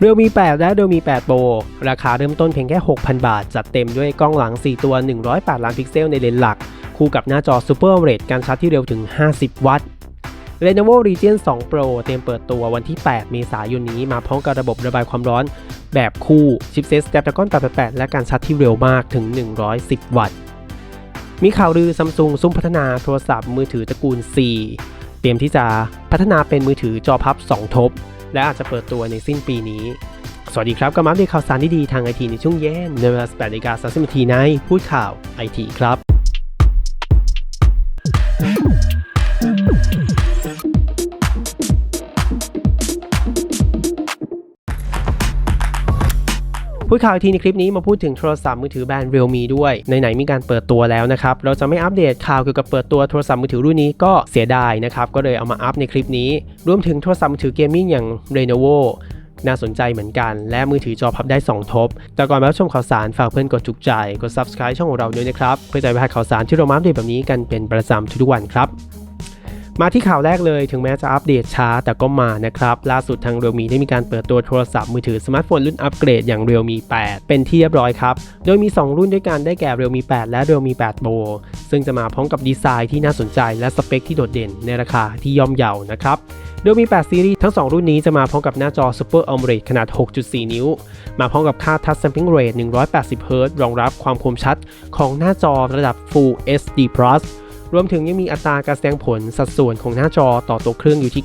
เรียวมี 8 และเรียวมี8 Pro ราคาเริ่มต้นเพียงแค่ 6,000 บาท จัดเต็มด้วยกล้องหลัง 4 ตัว 108 ล้านพิกเซลในเลนส์หลัก คู่กับหน้าจอ Super AMOLED การชาร์จที่เร็วถึง 50 วัตต์ Lenovo Region 2 Pro เตรียมเปิดตัววันที่ 8 เมษายนนี้มาพร้อมกับระบบระบายความร้อนแบบคู่ชิปเซ็ต Snapdragon 888 และการชาร์จที่เร็วมากถึง 110 วัตต์ มีข่าวลือซัมซุงซุ่มพัฒนาโทรศัพท์มือถือตระกูล C เตรียมที่จะพัฒนาเป็นมือถือจอพับ 2 ทบ และอาจจะเปิดตัวในสิ้นปีนี้ สวัสดีครับก็มาอัปเดตข่าวสารดีๆทางไอทีในช่วงเย็นในเวลา18นาฬิกา30นาทีในพูดข่าวไอทีครับ ดข่าวทีในคลิปนี้มาพูดถึงโทรศัพท์มือถือแบรนด์ Realme ด้วยไหนๆมีการเปิดตัวแล้วนะครับ เราจะไม่อัปเดตข่าวเกี่ยวกับเปิดตัวโทรศัพท์มือถือรุ่นนี้ก็เสียดายนะครับก็เลยเอามาอัปในคลิปนี้ รวมถึงโทรศัพท์มือถือเกมมิ่งอย่าง Lenovo น่าสนใจเหมือนกัน และมือถือจอพับได้ 2 ทบ แต่ก่อนรับชมข่าวสารฝากเพื่อนกดถูกใจ กด subscribe ช่องของเราด้วยนะครับ เพื่อจะไม่พลาดข่าวสารที่เรามาอัปเดตแบบนี้กันเป็นประจำทุกวันครับ มาที่ข่าวแรกเลยถึงแม้จะอัปเดตช้าแต่ก็มานะครับ ล่าสุดทาง Realme ได้มีการเปิดตัวโทรศัพท์มือถือสมาร์ทโฟนรุ่นอัปเกรดอย่าง Realme 8 เป็นที่เรียบร้อยครับ โดยมี 2 รุ่นด้วยกันได้แก่ Realme 8 และ Realme 8 Pro ซึ่งจะมาพร้อมกับดีไซน์ที่น่าสนใจและสเปคที่โดดเด่นในราคาที่ย่อมเยานะครับโดยมี 8 ซีรีส์ทั้ง 2 รุ่นนี้จะมาพร้อมกับหน้าจอ Super AMOLED ขนาด 6.4 นิ้ว มาพร้อมกับค่า Touch Sampling Rate 180 Hz รองรับความคมชัดของหน้าจอระดับ Full HD Plus รวมถึงยังมีอัตราการแสดงผลสัดส่วนของหน้าจอต่อตัวเครื่องอยู่ที่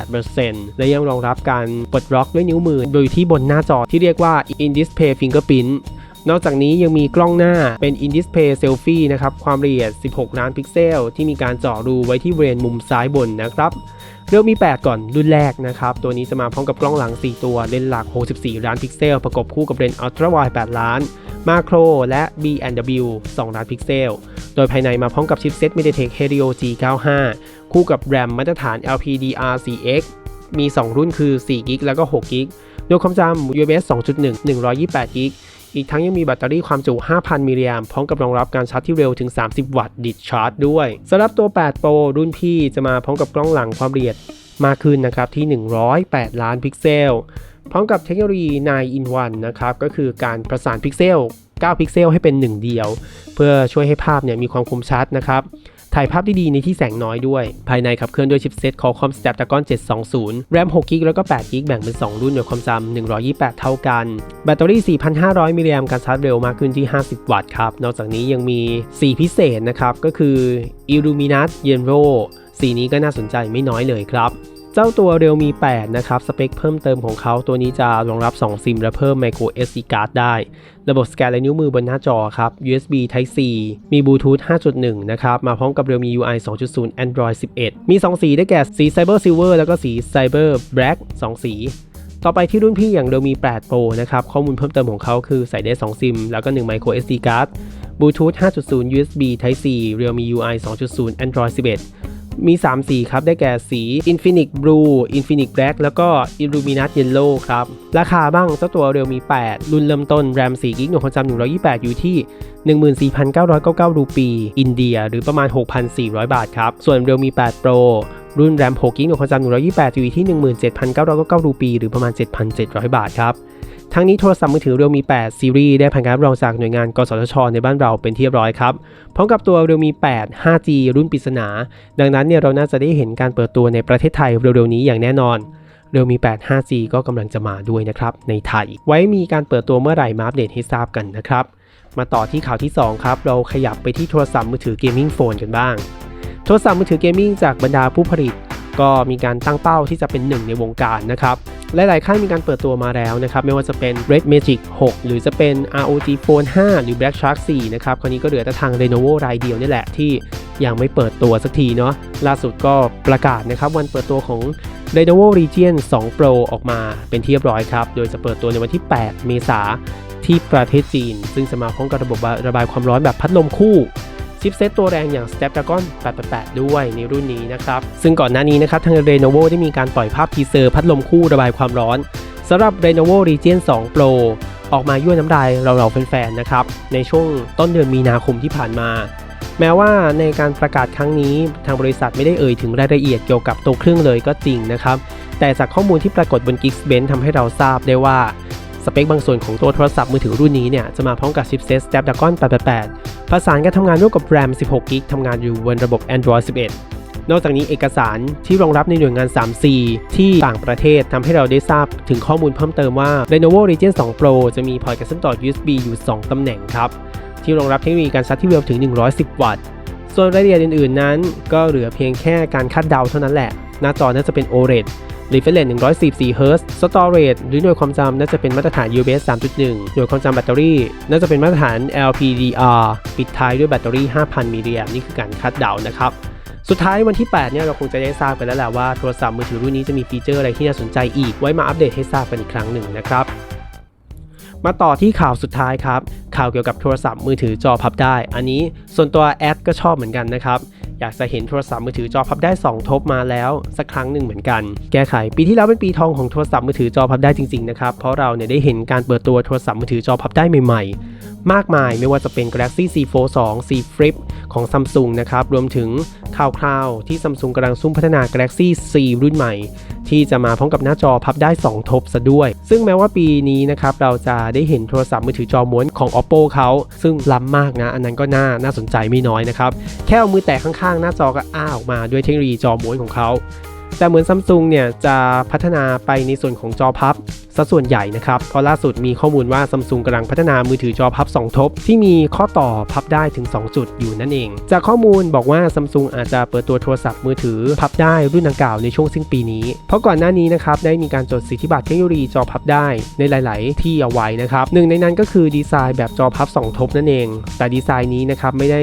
90.8%และยังรองรับการปลดล็อกด้วยนิ้วมือโดยที่บนหน้าจอที่เรียกว่า In Display Fingerprint นอกจากนี้ยังมีกล้องหน้าเป็น In Display Selfie นะครับ ความละเอียด 16 ล้านพิกเซล ที่มีการเจาะรูไว้ที่บริเวณมุมซ้ายบนนะครับ เรื่องมี 8 ก่อนรุ่นแรกนะครับ ตัวนี้จะมาพร้อมกับกล้องหลัง 4 ตัวเลนส์หลัก 64 ล้านพิกเซล ประกบคู่กับเลนส์ Ultra Wide 8 ล้านมาโครและ B&W 2 ล้านพิกเซล โดยภายในมาพร้อมกับชิปเซ็ต MediaTek Helio G95 คู่กับ RAM มาตรฐาน LPDDR4X มี 2 รุ่นคือ 4 g b แล้วก็ 6 g b โดยความจำ USB 2.1 128 g b อีกทั้งยังมีแบตเตอรี่ความจุ 5,000 มิลลิแอมพร้อมกับรองรับการชาร์จที่เร็วถึง 30 วัตต์ดิดชาร์จด้วยสำหรับตัว 8 Pro รุ่นพี่จะมาพร้อมกับกล้องหลังความละเอียดมากขึ้นนะครับที่ 108 ล้านพิกเซล พร้อมกับเทคโนโลยี9 in 1นะครับก็คือการประสานพิกเซล 9 พิกเซลให้เป็น1เดียว เพื่อช่วยให้ภาพเนี่ยมีความคมชัดนะครับถ่ายภาพได้ดีในที่แสงน้อยด้วย ภายในขับเคลื่อนด้วยชิปเซ็ต Qualcomm Snapdragon 720 RAM 6 g b แล้วก็8 g b แบ่งเป็น 2 รุ่นโดยความจำ128 เท่ากัน แบตเตอรี่ 4,500 มิลลิแอมป์การชาร์จเร็วมากขึ้นที่ 50 วัตต์ครับ นอกจากนี้ยังมี สีพิเศษนะครับ ก็คือ Illuminat Yellow สีนี้ก็น่าสนใจไม่น้อยเลยครับ เจ้าตัว Realme 8 นะครับ สเปคเพิ่มเติมของเขาตัวนี้จะรองรับ 2 ซิม และเพิ่ม micro SD card ได้ ระบบสแกนลายนิ้วมือบนหน้าจอครับ USB Type C มี Bluetooth 5.1 นะครับ มาพร้อมกับ Realme UI 2.0 Android 11 มี 2 สีได้แก่สี Cyber Silver แล้วก็สี Cyber Black 2 สีต่อไปที่รุ่นพี่อย่าง Realme 8 Pro นะครับ ข้อมูลเพิ่มเติมของเขาคือใส่ได้ 2 ซิม แล้วก็ 1 micro SD card Bluetooth 5.0 USB Type C Realme UI 2.0 Android 11 มี 3 สีครับ ได้แก่สี Infinix Blue Infinix Black แล้วก็ Illuminat Yellow ครับ ราคาบ้างเจ้าตัว Realme 8รุ่นเริ่มต้น RAM 4 g b หน่วยความจำ128 อยู่ที่ 14,999 รูปี อินเดีย หรือประมาณ 6,400 บาทครับ ส่วน Realme 8 Pro รุ่น RAM 6 g b หน่วยความจำ128 อยู่ที่ 17,999 รูปี หรือประมาณ 7,700 บาทครับ ทั้งนี้โทรศัพท์มือถือ Realme 8ซีรีส์ได้ผ่านการรับรองจากหน่วยงานกสทช ในบ้านเราเป็นที่เรียบร้อยครับ พร้อมกับตัว Realme 8 5G รุ่นปริศนา ดังนั้นเนี่ยเราน่าจะได้เห็นการเปิดตัวในประเทศไทยเร็วๆนี้อย่างแน่นอน Realme 8 5G ก็กำลังจะมาด้วยนะครับในไทย ไว้มีการเปิดตัวเมื่อไหร่มาอัปเดตให้ทราบกันนะครับ มาต่อที่ข่าวที่ 2 ครับ เราขยับไปที่โทรศัพท์มือถือเกมมิ่งโฟนกันบ้าง โทรศัพท์มือถือเกมมิ่งจากบรรดาผู้ผลิต ก็มีการตั้งเป้าที่จะเป็นหนึ่งในวงการนะครับหลายๆค่ายมีการเปิดตัวมาแล้วนะครับ ไม่ว่าจะเป็น Red Magic 6 หรือจะเป็น ROG Phone 5 หรือ Black Shark 4 นะครับ คราวนี้ก็เหลือแต่ทาง Lenovo รายเดียวนี่แหละที่ยังไม่เปิดตัวสักทีเนาะ ล่าสุดก็ประกาศนะครับ วันเปิดตัวของ Lenovo Region 2 Pro ออกมาเป็นที่เรียบร้อยครับ โดยจะเปิดตัวในวันที่ 8 เมษาที่ประเทศจีน ซึ่งจะมาพร้อมกับระบบระบายความร้อนแบบพัดลมคู่ ชิปเซตตัวแรงอย่าง Snapdragon 888 ด้วยในรุ่นนี้นะครับ ซึ่งก่อนหน้านี้นะครับทาง Lenovo ได้มีการปล่อยภาพทีเซอร์พัดลมคู่ระบายความร้อนสำหรับ Lenovo Region 2 Pro ออกมายั่วน้ำลายเราเราๆแฟนๆนะครับในช่วงต้นเดือนมีนาคมที่ผ่านมา แม้ว่าในการประกาศครั้งนี้ทางบริษัทไม่ได้เอ่ยถึงรายละเอียดเกี่ยวกับตัวเครื่องเลยก็จริงนะครับแต่จากข้อมูลที่ปรากฏบน Geekbench ทำให้เราทราบได้ว่า สเปคบางส่วนของตัวโทรศัพท์มือถือรุ่นนี้เนี่ยจะมาพร้อมกับชิปเซต Snapdragon 888 ประสานการทำงานร่วมกับ RAM 16 g b ทำงานอยู่บนระบบ Android 11นอกจากนี้เอกสารที่รองรับในหน่วยงาน 3C ที่ต่างประเทศทำให้เราได้ทราบถึงข้อมูลเพิ่มเติมว่า Lenovo Legion 2 Pro จะมีพอร์ตการเชื่อมต่อ USB อยู่ 2 ตำแหน่งครับ ที่รองรับเทคโนโลยีการชาร์จที่เร็วถึง 110 วัตต์ ส่วนรายละเอียดอื่นๆนั้น ก็เหลือเพียงแค่การคาดเดาเท่านั้นแหละ หน้าจอน่าจะเป็น OLED refresh rate 144 Hz storage หรือหน่วยความจำน่าจะเป็นมาตรฐาน USB 3.1 หน่วยความจำแบตเตอรี่ น่าจะเป็นมาตรฐาน LPDDR ปิดท้ายด้วยแบตเตอรี่ 5,000มิลลิแอมนี่คือการคาดเดานะครับสุดท้ายวันที่ 8 เนี่ยเราคงจะได้ทราบกันแล้วแหละว่าโทรศัพท์มือถือรุ่นนี้จะมีฟีเจอร์อะไรที่น่าสนใจอีก ไว้มาอัปเดตให้ทราบกันอีกครั้งหนึ่งนะครับมาต่อที่ข่าวสุดท้ายครับ ข่าวเกี่ยวกับโทรศัพท์มือถือจอพับได้ อันนี้ส่วนตัวแอดก็ชอบเหมือนกันนะครับ อยากจะเห็นโทรศัพท์มือถือจอพับได้ 2 ทบมาแล้ว สักครั้งหนึ่งเหมือนกัน แก้ไข ปีที่แล้วเป็นปีทองของโทรศัพท์มือถือจอพับได้จริงๆนะครับ เพราะเราเนี่ยได้เห็นการเปิดตัวโทรศัพท์มือถือจอพับได้ใหม่ๆ มากมายไม่ว่าจะเป็น Galaxy C Fold 2 C Flip ของ Samsung นะครับ รวมถึงข่าวคราวที่ Samsung กำลังซุ่มพัฒนา Galaxy C รุ่นใหม่ ที่จะมาพร้อมกับหน้าจอพับได้ 2 ทบซะด้วย ซึ่งแม้ว่าปีนี้นะครับ เราจะได้เห็นโทรศัพท์มือถือจอม้วนของ Oppo เขาซึ่งล้ำมากนะ อันนั้นก็น่าน่าสนใจไม่น้อยนะครับ แค่เอามือแตะข้างๆ หน้าจอก็อ้าออกมาด้วยเทคโนโลยีจอม้วนของเขา แต่เหมือนซัมซุงเนี่ยจะพัฒนาไปในส่วนของจอพับซะส่วนใหญ่นะครับ เพราะล่าสุดมีข้อมูลว่าซัมซุงกำลังพัฒนามือถือจอพับ 2 ทบ ที่มีข้อต่อพับได้ถึง 2 จุดอยู่นั่นเอง จากข้อมูลบอกว่าซัมซุงอาจจะเปิดตัวโทรศัพท์มือถือพับได้รุ่นดังกล่าวในช่วงสิ้นปีนี้ เพราะก่อนหน้านี้นะครับได้มีการจดสิทธิบัตรเทคโนโลยีจอพับได้ในหลาย ๆ ที่เอาไว้นะครับหนึ่งในนั้นก็คือดีไซน์แบบจอพับ 2 ทบนั่นเอง แต่ดีไซน์นี้นะครับไม่ได้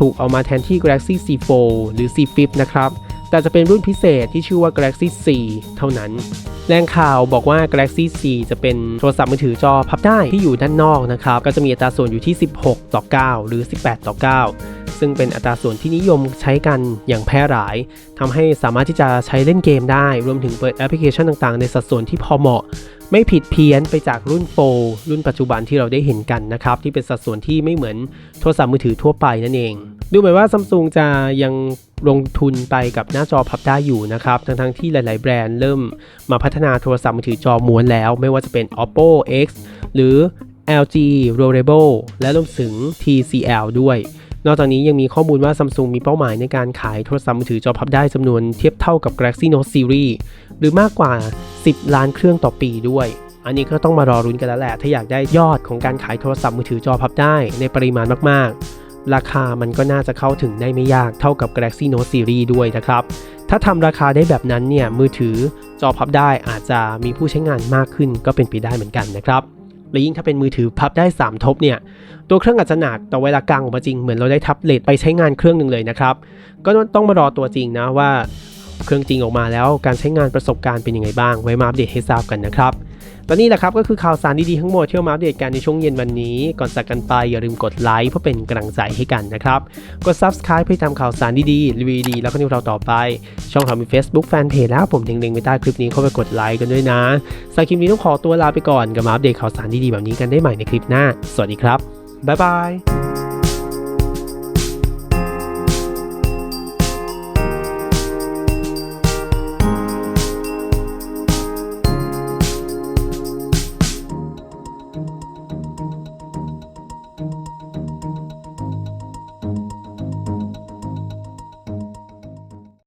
ถูกเอามาแทนที่ Galaxy C Fold หรือ C Flip นะครับ แต่จะเป็นรุ่นพิเศษที่ชื่อว่า Galaxy C เท่านั้นแรงข่าวบอกว่า Galaxy C จะเป็นโทรศัพท์มือถือจอพับได้ที่อยู่ด้านนอกนะครับ ก็จะมีอัตราส่วนอยู่ที่ 16 ต่อ 9 หรือ 18 ต่อ 9 ซึ่งเป็นอัตราส่วนที่นิยมใช้กันอย่างแพร่หลายทำให้สามารถที่จะใช้เล่นเกมได้ รวมถึงเปิดแอปพลิเคชันต่างๆ ในสัดส่วนที่พอเหมาะ ไม่ผิดเพี้ยนไปจากรุ่นโฟร์รุ่นปัจจุบันที่เราได้เห็นกันนะครับ ที่เป็นสัดส่วนที่ไม่เหมือนโทรศัพท์มือถือทั่วไปนั่นเอง ดูเหมือนว่าซัมซุงจะยัง ลงทุนไปกับหน้าจอพับได้อยู่นะครับ ทั้งๆที่หลาย ๆ แบรนด์เริ่มมาพัฒนาโทรศัพท์มือถือจอม้วนแล้ว ไม่ว่าจะเป็น Oppo X หรือ LG Rollable และรวมถึง TCL ด้วย นอกจากนี้ยังมีข้อมูลว่า Samsung มีเป้าหมายในการขายโทรศัพท์มือถือจอพับได้จำนวนเทียบเท่ากับ Galaxy Note Series หรือมากกว่า 10 ล้านเครื่องต่อปีด้วย อันนี้ก็ต้องมารอรุ้นกันแล้วแหละ ถ้าอยากได้ยอดของการขายโทรศัพท์มือถือจอพับได้ในปริมาณมากๆ ราคามันก็น่าจะเข้าถึงได้ไม่ยากเท่ากับ Galaxy Note Series ด้วยนะครับ ถ้าทำราคาได้แบบนั้นเนี่ยมือถือจอพับได้อาจจะมีผู้ใช้งานมากขึ้นก็เป็นไปได้เหมือนกันนะครับและยิ่งถ้าเป็นมือถือพับได้ 3 ทบเนี่ย ตัวเครื่องอาจจะหนักแต่เวลากลางออกมาจริงเหมือนเราได้แท็บเล็ตไปใช้งานเครื่องหนึ่งเลยนะครับ ก็ต้องมารอตัวจริงนะว่าเครื่องจริงออกมาแล้วการใช้งานประสบการณ์เป็นยังไงบ้าง ไว้มาอัปเดตให้ทราบกันนะครับ ตอนนี้แหละครับก็คือข่าวสารดีๆทั้งหมดที่เอามาอัปเดตกันในช่วงเย็นวันนี้ ก่อนจากกันไปอย่าลืมกดไลค์เพื่อเป็นกำลังใจให้กันนะครับ กด subscribe เพื่อตามข่าวสารดีๆรีวิวดีแล้วก็นิวเราต่อไป ช่องเรามี Facebook Fanpage แล้วผมทิ้งลิงก์ไว้ใต้คลิปนี้เข้าไปกดไลค์กันด้วยนะสำหรับคลิปนี้ต้องขอตัวลาไปก่อนกับมาอัปเดตข่าวสารดีๆแบบนี้กันได้ใหม่ในคลิปหน้า สวัสดีครับบ๊ายบาย